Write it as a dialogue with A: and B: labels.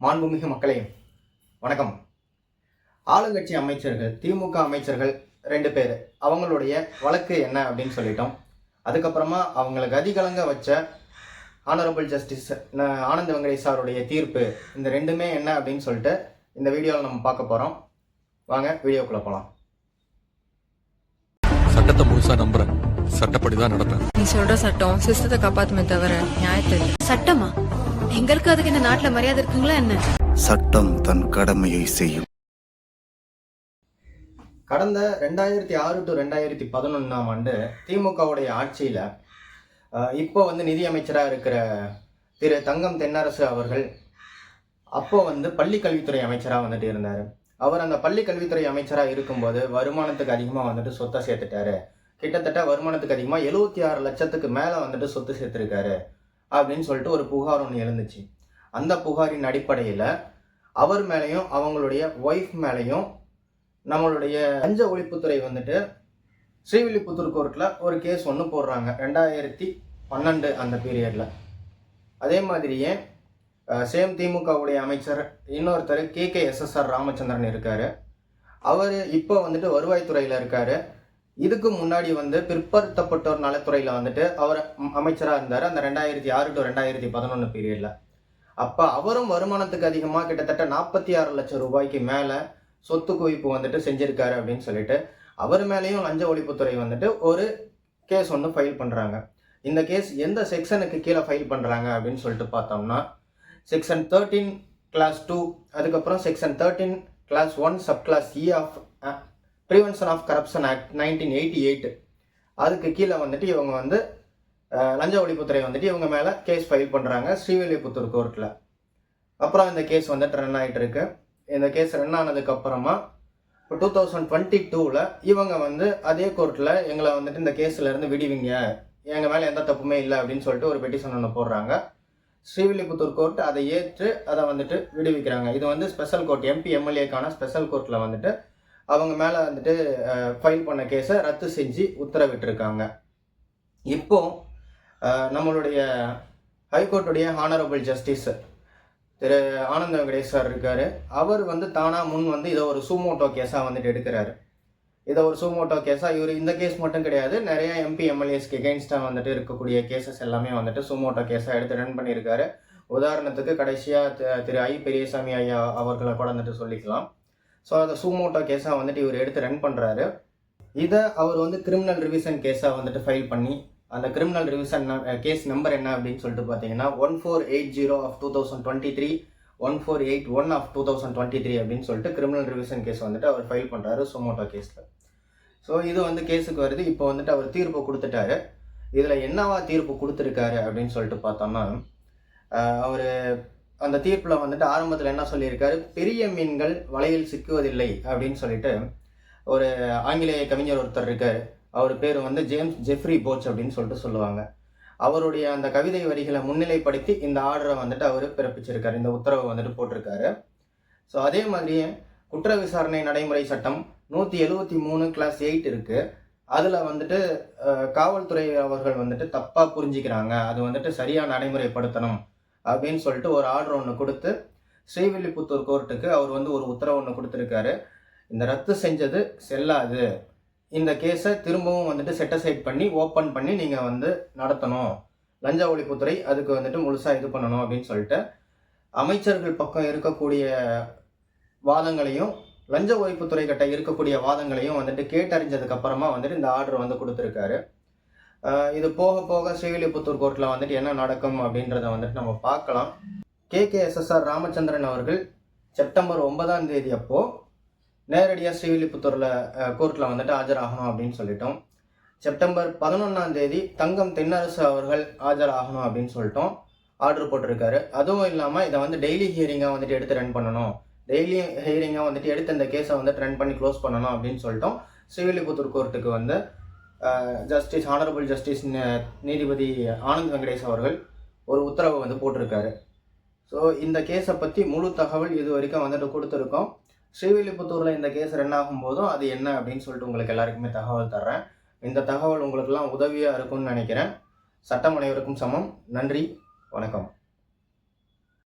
A: மாண்புமிகு மக்களே வணக்கம். ஆளுங்கட்சி அமைச்சர்கள் திமுக அமைச்சர்கள் ரெண்டு பேர். அவங்களுடைய வழக்கு என்ன அப்படின்னு சொல்லிட்டோம். அதுக்கப்புறமா அவங்களை கதிகலங்க வச்ச ஆனரபிள் ஜஸ்டிஸ் ஆனந்த் வெங்கடேஷ் சாருடைய தீர்ப்பு இந்த ரெண்டுமே என்ன அப்படின்னு சொல்லிட்டு இந்த வீடியோவில் நம்ம பார்க்க போகிறோம் வாங்க வீடியோக்குள்ளே போகலாம்
B: சட்டத்தை முழுசா நம்புறேன். சட்டப்படிதான் நடப்பேன்
C: நீ சொல்ற சட்டம் சிஸ்டத்தை காப்பாத்துமே தவிர நியாயத்தை இல்ல.
D: சட்டமா? எங்களுக்கு அதுக்கு இந்த நாட்டுல மரியாதை இருக்குங்களா என்ன?
E: சட்டம் தன் கடமையை செய்யும்.
A: கடந்த ரெண்டாயிரத்தி ஆறு டு ரெண்டாயிரத்தி பதினொன்றாம் ஆண்டு திமுகவுடைய ஆட்சியில் இப்போ வந்து நிதியமைச்சராக இருக்கிற திரு தங்கம் தென்னரசு அவர்கள் அப்போ வந்து பள்ளி கல்வித்துறை அமைச்சராக வந்துட்டு இருந்தார். அவர் அந்த பள்ளி கல்வித்துறை அமைச்சராக இருக்கும்போது வருமானத்துக்கு அதிகமாக வந்துட்டு சொத்தை சேர்த்துட்டாரு. கிட்டத்தட்ட வருமானத்துக்கு அதிகமாக எழுபத்தி ஆறு லட்சத்துக்கு மேலே வந்துட்டு சொத்து சேர்த்துருக்காரு. அப்படின்னு சொல்லிட்டு ஒரு புகார் ஒன்று எழுந்துச்சு. அந்த புகாரின் அடிப்படையில் அவர் மேலேயும் அவங்களுடைய ஒய்ஃப் மேலேயும் நம்மளுடைய லஞ்ச ஒழிப்புத்துறை வந்துட்டு ஸ்ரீவில்லிபுத்தூர் கோர்ட்டில் ஒரு கேஸ் ஒன்று போடுறாங்க. ரெண்டாயிரத்தி பன்னெண்டு அந்த பீரியடில் அதே மாதிரியே சேம் திமுகவுடைய அமைச்சர் இன்னொருத்தர் கே கே எஸ்எஸ்ஆர் ராமச்சந்திரன் இருக்கார். அவர் இப்போ வந்துட்டு வருவாய்த்துறையில் இருக்கார். இதுக்கு முன்னாடி வந்து பிற்படுத்தப்பட்டோர் நலத்துறையில் வந்துட்டு அவர் அமைச்சராக இருந்தார். அந்த ரெண்டாயிரத்தி ஆறு டு ரெண்டாயிரத்தி பதினொன்று பீரியடில் அப்போ அவரும் வருமானத்துக்கு அதிகமாக கிட்டத்தட்ட நாற்பத்தி ஆறு லட்சம் ரூபாய்க்கு மேலே சொத்து குவிப்பு வந்துட்டு செஞ்சுருக்காரு அப்படின்னு சொல்லிட்டு அவர் மேலேயும் லஞ்ச ஒழிப்புத்துறை வந்துட்டு ஒரு கேஸ் ஒன்று ஃபைல் பண்ணுறாங்க இந்த கேஸ் எந்த செக்ஷனுக்கு கீழே ஃபைல் பண்ணுறாங்க அப்படின்னு சொல்லிட்டு பார்த்தோம்னா செக்ஷன் தேர்ட்டீன் கிளாஸ் டூ அதுக்கப்புறம் section thirteen class one sub class E of prevention of corruption act nineteen eighty eight அதுக்கு கீழே வந்துட்டு இவங்க வந்து லஞ்ச ஒழிப்புத்துறை வந்துட்டு இவங்க மேலே கேஸ் ஃபைல் பண்ணுறாங்க ஸ்ரீவில்லிபுத்தூர் கோர்ட்டில் அப்புறம் இந்த கேஸ் வந்துட்டு ரன் ஆகிட்டு இருக்கு இந்த கேஸ் ரன் ஆனதுக்கப்புறமா இப்போ டூ தௌசண்ட் டுவெண்ட்டி டூவில் இவங்க வந்து அதே கோர்ட்டில் எங்களை வந்துட்டு இந்த கேஸ்ல இருந்து விடுவீங்க. எங்கள் மேலே எந்த தப்புமே இல்லை அப்படின்னு சொல்லிட்டு ஒரு பெட்டிஷன் ஒன்று போடுறாங்க. ஸ்ரீவில்லிபுத்தூர் கோர்ட் அதை ஏற்று அதை வந்துட்டு விடுவிக்கிறாங்க. இது வந்து ஸ்பெஷல் கோர்ட் எம்பி எம்எல்ஏக்கான ஸ்பெஷல் கோர்ட்டில் வந்துட்டு அவங்க மேலே வந்துட்டு ஃபைல் பண்ண கேஸை ரத்து செஞ்சு உத்தரவிட்டிருக்காங்க. இப்போ நம்மளுடைய ஹைகோர்ட்டுடைய ஹானரபிள் ஜஸ்டிஸ் திரு ஆனந்த வெங்கடேஷ் சார் இருக்கார். அவர் வந்து தானாக முன் வந்து இதை ஒரு சூமோட்டோ கேஸாக வந்துட்டு எடுக்கிறாரு. இதை ஒரு சூமோட்டோ கேஸாக இவர் இந்த கேஸ் மட்டும் கிடையாது நிறைய எம்பி எம்எல்ஏஸ்க்கு எகெயின்ஸ்டாக வந்துட்டு இருக்கக்கூடிய கேசஸ் எல்லாமே வந்துட்டு சூமோட்டோ கேஸாக எடுத்து ரன் பண்ணியிருக்காரு. உதாரணத்துக்கு கடைசியாக திரு ஐ பெரியசாமி ஐயா அவர்களை கூட வந்துட்டு சொல்லிக்கலாம். ஸோ அதை சூமோட்டோ கேஸாக வந்துட்டு இவர் எடுத்து ரன் பண்ணுறாரு இதை அவர் வந்து கிரிமினல் ரிவிஷன் கேஸாக வந்துட்டு ஃபைல் பண்ணி அந்த கிரிமினல் ரிவிஷன் கேஸ் நம்பர் என்ன அப்படின்னு சொல்லிட்டு பார்த்தீங்கன்னா one four eight zero of two thousand twenty three one four eight one of two thousand twenty three அப்படின்னு சொல்லிட்டு கிரிமினல் ரிவிஷன் கேஸ் வந்துட்டு அவர் ஃபைல் பண்ணுறாரு சுமோட்டோ கேஸில் ஸோ இது வந்து கேஸுக்கு வருது. இப்போ வந்துட்டு அவர் தீர்ப்பு கொடுத்துட்டாரு. இதில் என்னவா தீர்ப்பு கொடுத்துருக்காரு அப்படின்னு சொல்லிட்டு பார்த்தோம்னா அவர் அந்த தீர்ப்பில் வந்துட்டு ஆரம்பத்தில் என்ன சொல்லியிருக்காரு? பெரிய மீன்கள் வலையில் சிக்குவதில்லை அப்படின்னு சொல்லிட்டு ஒரு ஆங்கிலேய கவிஞர் ஒருத்தர் இருக்கார். அவர் பேர் வந்து ஜேம்ஸ் ஜெஃப்ரி போச் அப்படின்னு சொல்லிட்டு சொல்லுவாங்க. அவருடைய அந்த கவிதை வரிகளை முன்னிலைப்படுத்தி இந்த ஆர்டரை வந்துட்டு அவர் பிறப்பிச்சிருக்காரு. இந்த உத்தரவை வந்துட்டு போட்டிருக்காரு. ஸோ அதே மாதிரியே குற்ற விசாரணை நடைமுறை சட்டம் நூற்றி எழுவத்தி மூணு கிளாஸ் எயிட் இருக்குது அதில் வந்துட்டு காவல்துறை அவர்கள் வந்துட்டு தப்பாக புரிஞ்சிக்கிறாங்க. அது வந்துட்டு சரியாக நடைமுறைப்படுத்தணும். அப்படின்னு சொல்லிட்டு ஒரு ஆர்டர் ஒன்று கொடுத்து ஸ்ரீவில்லிபுத்தூர் கோர்ட்டுக்கு அவர் வந்து ஒரு உத்தரவு ஒன்று கொடுத்துருக்காரு. இந்த ரத்து செஞ்சது செல்லாது. இந்த கேஸை திரும்பவும் வந்துட்டு செட்டசைட் பண்ணி ஓப்பன் பண்ணி நீங்கள் வந்து நடத்தணும். லஞ்ச ஒழிப்புத்துறை அதுக்கு வந்துட்டு முழுசாக இது பண்ணணும் அப்படின்னு சொல்லிட்டு அமைச்சர்கள் பக்கம் இருக்கக்கூடிய வாதங்களையும் லஞ்ச ஒழிப்புத்துறை கிட்ட இருக்கக்கூடிய வாதங்களையும் வந்துட்டு கேட்டறிஞ்சதுக்கு அப்புறமா வந்துட்டு இந்த ஆர்டர் வந்து கொடுத்துருக்காரு. இது போக போக ஸ்ரீவில்லிபுத்தூர் கோர்ட்டில் வந்துட்டு என்ன நடக்கும் அப்படின்றத வந்துட்டு நம்ம பார்க்கலாம். கே கே எஸ்எஸ்ஆர் ராமச்சந்திரன் அவர்கள் செப்டம்பர் ஒன்பதாம் தேதி அப்போ நேரடியாக ஸ்ரீவில்லிபுத்தூரில் கோர்ட்டில் வந்துட்டு ஆஜராகணும் அப்படின்னு சொல்லிட்டோம். செப்டம்பர் பதினொன்றாம் தேதி தங்கம் தென்னரசு அவர்கள் ஆஜராகணும் அப்படின்னு சொல்லிட்டோம். ஆர்டர் போட்டிருக்காரு. அதுவும் இல்லாமல் இதை வந்து டெய்லி ஹியரிங்காக வந்துட்டு எடுத்து ரன் பண்ணணும். டெய்லி ஹியரிங்காக வந்துட்டு எடுத்து இந்த கேஸை வந்துட்டு ரன் பண்ணி க்ளோஸ் பண்ணணும் அப்படின்னு சொல்லிட்டோம். ஸ்ரீவில்லிபுத்தூர் கோர்ட்டுக்கு வந்து ஜஸ்டிஸ் ஆனரபிள் ஜஸ்டிஸ் நீதிபதி ஆனந்த் வெங்கடேஷ் அவர்கள் ஒரு உத்தரவை வந்து போட்டிருக்காரு. ஸோ இந்த கேஸை பற்றி முழு தகவல் இது வரைக்கும் வந்துட்டு கொடுத்துருக்கோம். ஸ்ரீவில்லிபுத்தூரில் இந்த கேஸ் ரன் ஆகும்போதும் அது என்ன அப்படின்னு சொல்லிட்டு உங்களுக்கு எல்லாருக்குமே தகவல் தர்றேன். இந்த தகவல் உங்களுக்கெல்லாம் உதவியாக இருக்கும்னு நினைக்கிறேன். சட்டம் அனைவருக்கும் சமம். நன்றி. வணக்கம்.